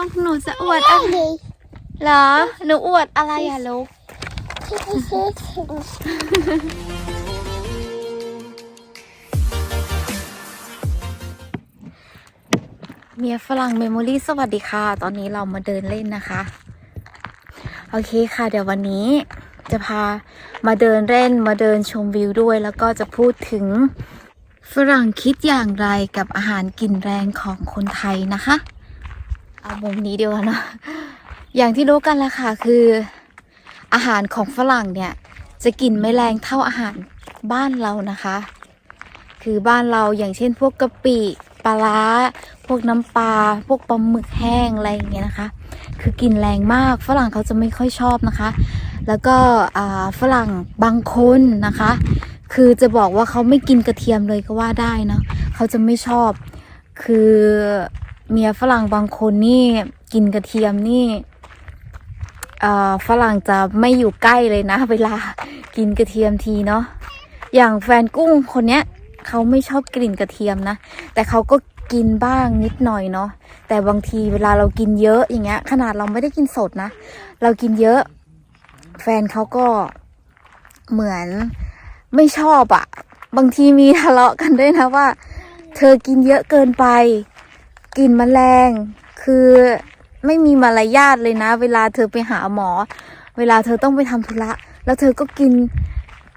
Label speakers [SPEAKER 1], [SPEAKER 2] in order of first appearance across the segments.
[SPEAKER 1] ลูกหนูจะอวดอะไรเหรอ หนูอวดอะไรอะลูก เมียฝรั่งเมมโมรี่สวัสดีค่ะ ตอนนี้เรามาเดินเล่นนะคะ โอเคค่ะ เดี๋ยววันนี้จะพามาเดินเล่นมาเดินชมวิวด้วย แล้วก็จะพูดถึงฝรั่งคิดอย่างไรกับอาหารกลิ่นแรงของคนไทยนะคะ เอามุมนี้เดียวเนาะอย่างที่รู้กันแหละค่ะคืออาหารของฝรั่งเนี่ยจะกลิ่นไม่แรงเท่าอาหารบ้านเรานะคะ คือบ้านเราอย่างเช่นพวกกะปิปลาร้า พวกน้ำปลาพวกปลาหมึกแห้งอะไรอย่างเงี้ยนะคะ คือกลิ่นแรงมากฝรั่งเขาจะไม่ค่อยชอบนะคะ แล้วก็ฝรั่งบางคนนะคะ คือจะบอกว่าเขาไม่กินกระเทียมเลยก็ว่าได้เนอะเขาจะไม่ชอบ คือ เมียฝรั่งบางคนนี่กินกระเทียมนี่อ่าฝรั่งจะไม่อยู่ใกล้เลยนะ เวลากินกระเทียมทีเนาะอย่างแฟนกุ้งคนเนี้ยเขาไม่ชอบกลิ่นกระเทียมนะ แต่เขาก็กินบ้างนิดหน่อยเนาะแต่บางทีเวลาเรากินเยอะอย่างเงี้ย ขนาดเราไม่ได้กินสดนะ เรากินเยอะ แฟนเขาก็เหมือนไม่ชอบอะบางทีมีทะเลาะกันด้วยนะว่า เธอกินเยอะเกินไป กลิ่นมแมลง คือไม่มีมารยาทเลยนะ เวลาเธอไปหาหมอ เวลาเธอต้องไปทำธุระ แล้วเธอก็กิน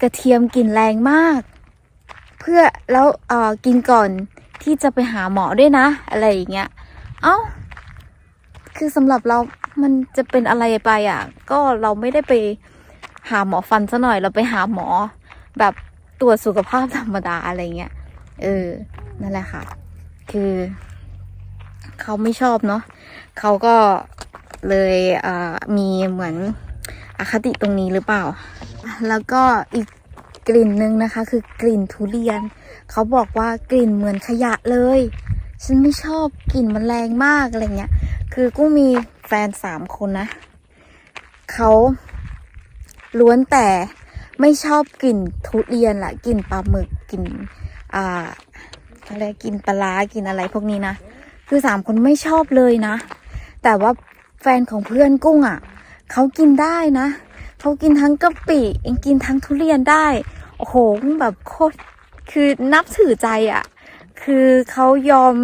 [SPEAKER 1] กระเทียมกลิ่นแรงมาก เพื่อแล้วเออกินก่อนที่จะไปหาหมอด้วยนะ อะไรอย่างเงี้ย เอ้า คือสำหรับเรา มันจะเป็นอะไรไปอะ ก็เราไม่ได้ไปหาหมอฟันซะหน่อย เราไปหาหมอ แบบตรวจสุขภาพธรรมดาอะไรเงี้ย เออ นั่นแหละค่ะ คือ เขาไม่ชอบเนาะเขาก็เลยเมีเหมือนอคติตรงนี้หรือเปล่า แล้วก็อีกกลิ่นหนึ่งนะคะ คือกลิ่นทุเรียน เขาบอกว่ากลิ่นเหมือนขยะเลย ฉันไม่ชอบกลิ่นมันแรงมากอะไรเงี้ย คือกุ้งมีแฟนสามคนนะ เขาล้วนแต่ไม่ชอบกลิ่นทุเรียนละกลิ่นปลาหมึกกลิ่นอ่าอะไรกลิ่นปลาร้ากลิ่นอะไรพวกนี้นะ คือสามคนไม่ชอบเลยนะ แต่ว่าแฟนของเพื่อนกุ้งอะเขากินได้นะเขากินทั้งกะปิยังกินทั้งทุเรียนได้ โอ้โหแบบโคตรคือนับถือใจอะ คือเขายอม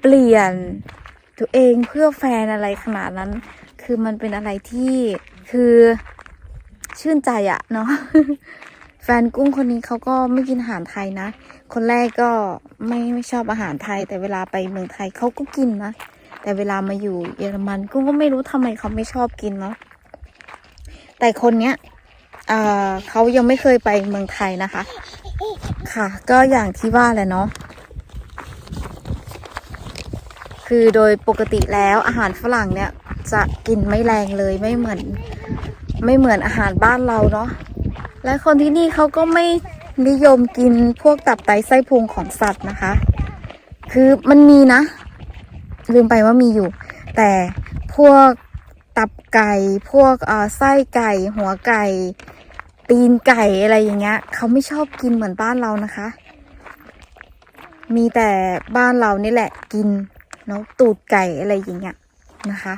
[SPEAKER 1] เปลี่ยนตัวเองเพื่อแฟนอะไรขนาดนั้น คือมันเป็นอะไรที่คือชื่นใจอะเนาะ แฟนกุ้งคนนี้เขาก็ไม่กินอาหารไทยนะ คนแรกก็ไม่ไม่ชอบอาหารไทย แต่เวลาไปเมืองไทยเขาก็กินนะ แต่เวลามาอยู่เยอรมันกุ้งก็ไม่รู้ทำไมเขาไม่ชอบกินเนาะ แต่คนเนี้ยเอ่อเขายังไม่เคยไปเมืองไทยนะคะ ค่ะ ก็อย่างที่ว่าแหละเนาะ คือโดยปกติแล้วอาหารฝรั่งเนี่ยจะกินไม่แรงเลยไม่เหมือน ไม่เหมือนอาหารบ้านเราเนาะ และคนที่นี่เขาก็ไม่นิยมกินพวกตับไตไส้พุงของสัตว์นะคะ คือมันมีนะ ลืมไปว่ามีอยู่ แต่พวกตับไก่ พวกเอ่อไส้ไก่ หัวไก่ ตีนไก่อะไรอย่างเงี้ยเขาไม่ชอบกินเหมือนบ้านเรานะคะ มีแต่บ้านเรานี่แหละกินเนาะตูดไก่อะไรอย่างเงี้ยนะคะ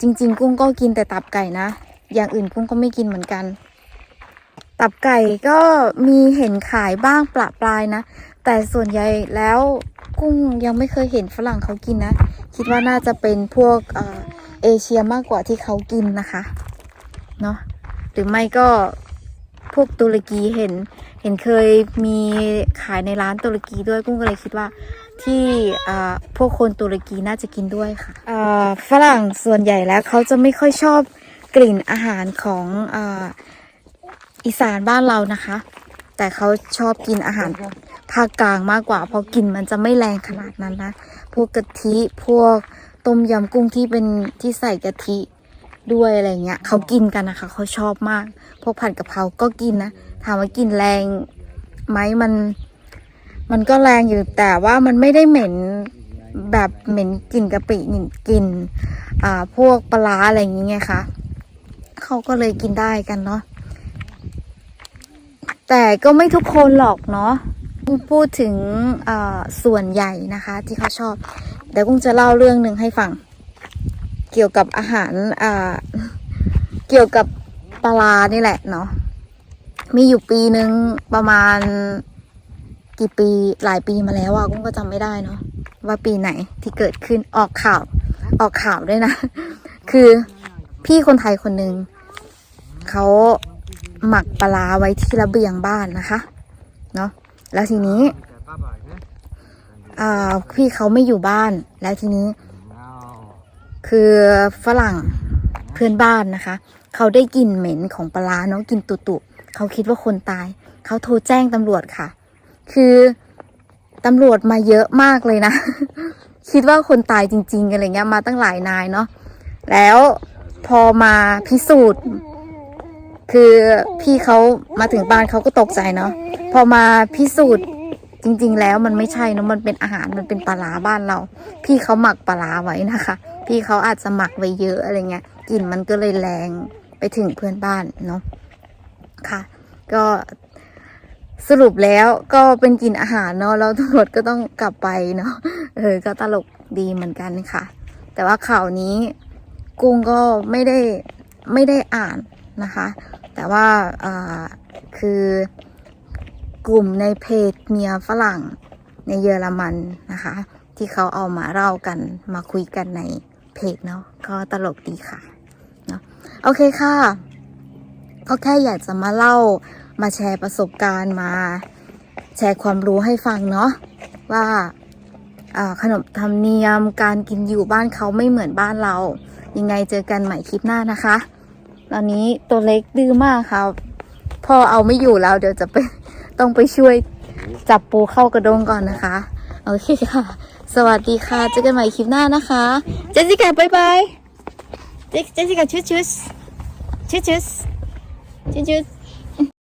[SPEAKER 1] จริง ๆ กุ้งก็กินแต่ตับไก่นะ อย่างอื่นกุ้งก็ไม่กินเหมือนกัน ตับไก่ก็มีเห็นขายบ้างประปรายนะ แต่ส่วนใหญ่แล้วกุ้งยังไม่เคยเห็นฝรั่งเขากินนะ คิดว่าน่าจะเป็นพวกเอเอเชียมากกว่าที่เขากินนะคะเนาะหรือไม่ก็พวกตุรกีเห็น เห็นเคยมีขายในร้านตุรกีด้วยกุ้งก็เลยคิดว่าที่พวกคนตุรกีน่าจะกินด้วยค่ะฝรั่งส่วนใหญ่แล้วเขาจะไม่ค่อยชอบกลิ่นอาหารของ อีสานบ้านเรานะคะ แต่เขาชอบกินอาหารภาคกลางมากกว่า เพราะกลิ่นมันจะไม่แรงขนาดนั้นนะ พวกกะทิพวกต้มยำกุ้งที่เป็นที่ใส่กะทิด้วยอะไรเงี้ยเขากินกันนะคะเขาชอบมาก พวกผัดกะเพราก็กินนะถามว่ากินแรงไหมมัน มันก็แรงอยู่แต่ว่ามันไม่ได้เหม็นแบบเหม็นกลิ่นกะปิหนิกลิ่นอ่าพวกปลาร้าอะไรอย่างเงี้ยค่ะเขาก็เลยกินได้กันเนาะ แต่ก็ไม่ทุกคนหรอกเนาะพูดถึงส่วนใหญ่นะคะที่เขาชอบดี๋ยวกุ้งจะเล่าเรื่องหนึ่งให้ฟัง เกี่ยวกับอาหารเกี่ยวกับปลาร้านี่แหละเนาะมีอยู่ปีหนึ่งประมาณกี่ปีหลายปีมาแล้วอะกุ้งก็จำไม่ได้เนาะว่าปีไหนที่เกิดขึ้นออกข่าว ออกข่าวด้วยนะ คือพี่คนไทยคนหนึ่งเขา หมักปลาไว้ที่ระเบียงบ้านนะคะเนาะแล้วทีนี้พี่เขาไม่อยู่บ้านแล้วทีนี้ คือฝรั่งเพื่อนบ้านนะคะ เขาได้กลิ่นเหม็นของปลาร้าเนาะกลิ่นตุตุเขาคิดว่าคนตาย เขาโทรแจ้งตำรวจค่ะ คือตำรวจมาเยอะมากเลยนะ คิดว่าคนตายจริงๆอะไรเงี้ยมาตั้งหลายนายเนาะแล้วพอมาพิสูจน์ คือพี่เขามาถึงบ้านเขาก็ตกใจเนาะพอมาพิสูจน์จริง ๆ แล้วมันไม่ใช่นะมันเป็นอาหารมันเป็นปลาร้าบ้านเรา พี่เขาหมักปลาร้าไว้นะคะ พี่เขาอาจจะหมักไว้เยอะอะไรเงี้ยกลิ่นมันก็เลยแรงไปถึงเพื่อนบ้านเนาะค่ะ ก็สรุปแล้วก็เป็นกลิ่นอาหารเนาะแล้วตำรวจก็ต้องกลับไปเนาะเออ ก็ตลกดีเหมือนกันค่ะ แต่ว่าข่าวนี้กุ้งก็ไม่ได้ไม่ได้อ่านนะคะ แต่ว่าคือกลุ่มในเพจเมียฝรั่งในเยอรมันนะคะ ที่เขาเอามาเล่ากันมาคุยกันในเพจเนาะก็ตลกดีค่ะเนาะโอเคค่ะ ก็แค่อยากจะมาเล่ามาแชร์ประสบการณ์มาแชร์ความรู้ให้ฟังเนาะว่าอ่าขนบธรรมเนียมการกินอยู่บ้านเขาไม่เหมือนบ้านเรา ยังไงเจอกันใหม่คลิปหน้านะคะ ตอนนี้ตัวเล็กดื้อมากค่ะพ่อเอาไม่อยู่แล้ว เดี๋ยวจะไปต้องไปช่วยจับปูเข้ากระดงก่อนนะคะ โอเคค่ะ สวัสดีค่ะเจอกันใหม่คลิปหน้านะคะ เจสสิก้าบายบาย เจสสิก้าชุดชุดชุดชุดชุดชุด